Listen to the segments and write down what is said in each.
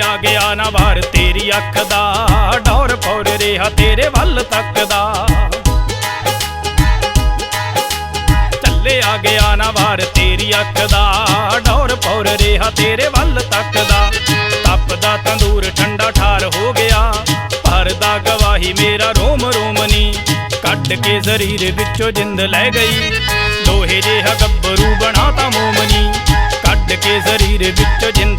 ਆ ਗਿਆ ਨਾ ਵਾਰ, ਤੇਰੀ ਅੱਖ ਦਾ ਡੌਰ ਪੌਰ ਰਿਹਾ ਤੇਰੇ ਵੱਲ ਤੱਕਦਾ ਚੱਲੇ ਆ ਗਿਆ ਨਾ ਵਾਰ, ਤੇਰੀ ਅੱਖ ਦਾ ਡੌਰ ਪੌਰ ਰਿਹਾ ਤੇਰੇ ਵੱਲ ਤੱਕਦਾ ਤਪਦਾ ਤੰਦੂਰ ਠੰਡਾ ਠਾਰ ਹੋ ਗਿਆ ਭਰਦਾ ਗਵਾਹੀ ਮੇਰਾ ਰੋਮ ਰੋਮਨੀ ਕੱਢ ਕੇ ਜ਼ਰੀਰ ਵਿੱਚੋਂ ਜਿੰਦ ਲੈ ਗਈ ਲੋਹੇ ਜਿਹਾ ਗੱਭਰੂ ਬਣਾਤਾ ਮੋਮਨੀ ਕੱਢ ਕੇ ਜ਼ਰੀਰ ਵਿੱਚੋਂ ਜਿੰਦ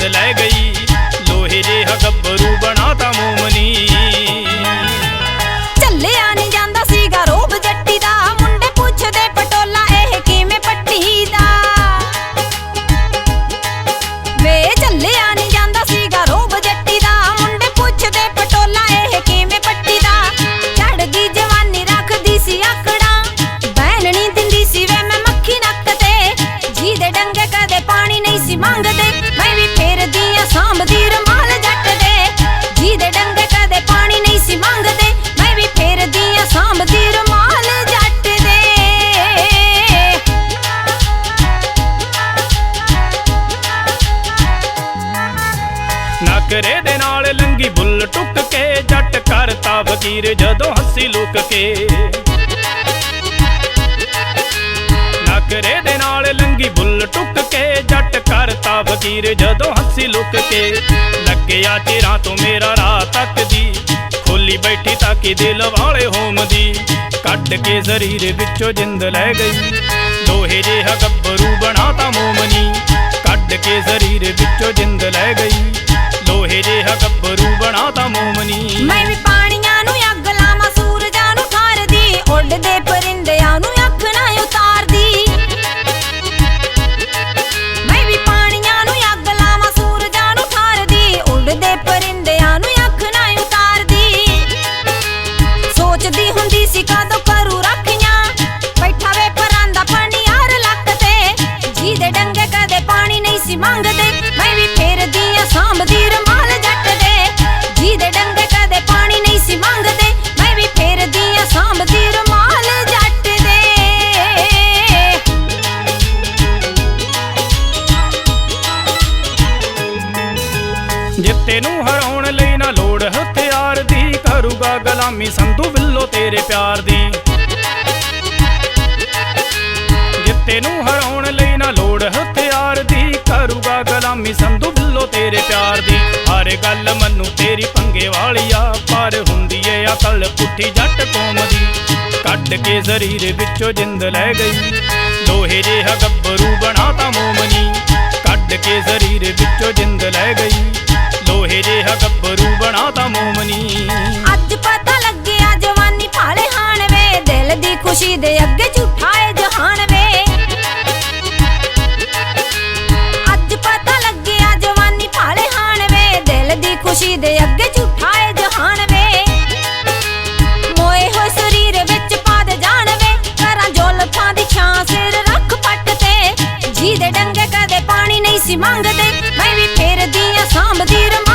ਨਕਰੇ ਦੇ ਨਾਲ ਲੰਗੀ ਬੁੱਲ ਟੁੱਕ ਕੇ ਜੱਟ ਕਰਤਾ ਫਕੀਰ ਜਦੋਂ ਹੱਸੀ ਲੁੱਕ ਕੇ। ਨਕਰੇ ਦੇ ਨਾਲ ਲੰਗੀ ਬੁੱਲ ਟੁੱਕ ਕੇ ਜੱਟ ਕਰਤਾ ਫਕੀਰ ਜਦੋਂ ਹੱਸੀ ਲੁੱਕ ਕੇ। ਲੱਗਿਆ ਚਿਰਾਂ ਤੋਂ ਮੇਰਾ ਰਾਹ ਤੱਕ ਦੀ ਖੋਲੀ ਬੈਠੀ ਤਾਂ ਕਿ ਦਿਲ ਵਾਲੇ ਹੋਮਦੀ। ਕੱਢ ਕੇ ਜ਼ਰੀਰ ਵਿੱਚੋਂ ਜਿੰਦ ਲੈ ਗਈ ਲੋਹੇ ਜਿਹਾ ਗੱਭਰੂ ਬਣਾਤਾ ਮੋਮਨੀ। ਕੱਢ ਕੇ ਸਰੀਰ ਵਿੱਚੋਂ ਜਿੰਦ ਲੈ ਗਈ। ਲੋਹੇ ਜਿਹਾ ਗੱਭਰੂ ਬਣਾਤਾ ਮੋਮਨੀ। ਮੈਂ ਵੀ ਜਿੱਤੇ ਹਰਾਉਣ ਲਈ ਨਾ ਲੋੜ। ਹਥਿਆਰ ਦੀ ਕਰੂਗਾ ਗੁਲਾਮੀ, ਸੰਧੂ ਬਿੱਲੋ ਤੇਰੇ ਪਿਆਰ ਦੀ। ਜਿੱਤੇ ਨੂੰ ਹਰਾਉਣ ਲਈ ਨਾ ਲੋੜ, ਹਥਿਆਰ ਦੀ ਕਰੂਗਾ ਗੁਲਾਮੀ, ਸੰਧੂ ਬਿੱਲੋ ਤੇਰੇ ਪਿਆਰ ਦੀ। ਹਰ ਗੱਲ ਮੰਨੂ ਤੇਰੀ ਪੰਗੇ ਵਾਲੀਆ, ਪਰ ਹੁੰਦੀ ਏ ਅਕਲ ਪੁੱਠੀ ਜੱਟ ਕੋਮ ਦੀ। ਕੱਢ ਕੇ ਜ਼ਰੀਰ ਵਿੱਚੋਂ ਜਿੰਦ ਲੈ ਗਈ। ਲੋਹੇ ਜਿਹਾ ਗੱਭਰੂ ਬਣਾਤਾ ਤੇ ਜੀ ਦੇ ਡੰਗੇ ਕਦੇ ਪਾਣੀ ਨਹੀਂ ਸੀ ਮੰਗਦੇ। ਮੈਂ ਵੀ ਫੇਰਦੀ ਆ, ਸਾਂਭਦੀ ਰਮਾਲ